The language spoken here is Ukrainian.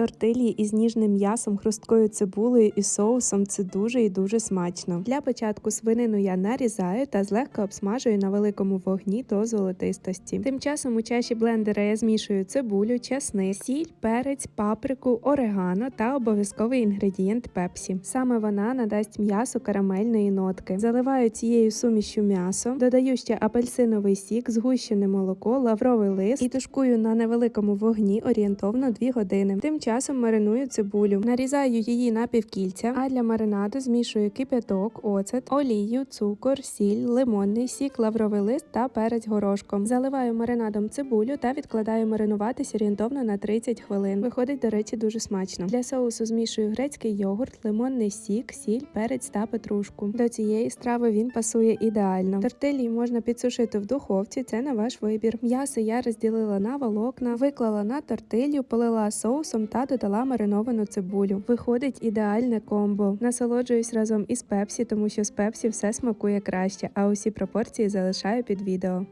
тортилі із ніжним м'ясом, хрусткою цибулею і соусом це дуже і дуже смачно. Для початку свинину я нарізаю та злегка обсмажую на великому вогні до золотистості. Тим часом у чаші блендера я змішую цибулю, чесник, сіль, перець, паприку, орегано та обов'язковий інгредієнт пепсі. Саме вона надасть м'ясу карамельної нотки. Заливаю цією сумішю м'ясо, додаю ще апельсиновий сік, згущене молоко, лавровий лист і тушкую на невеликому вогні орієнтовно 2 години. Тим часом мариную цибулю, нарізаю її на півкільця, а для маринаду змішую кип'яток, оцет, олію, цукор, сіль, лимонний сік, лавровий лист та перець горошком. Заливаю маринадом цибулю та відкладаю маринуватись орієнтовно на 30 хвилин. Виходить, до речі, дуже смачно. Для соусу змішую грецький йогурт, лимонний сік, сіль, перець та петрушку. До цієї страви він пасує ідеально. Тортилі можна підсушити в духовці, це на ваш вибір. М'ясо я розділила на волокна, виклала на тортилью, полила соусом та додала мариновану цибулю. Виходить ідеальне комбо. Насолоджуюсь разом із пепсі, тому що з пепсі все смакує краще, а усі пропорції залишаю під відео.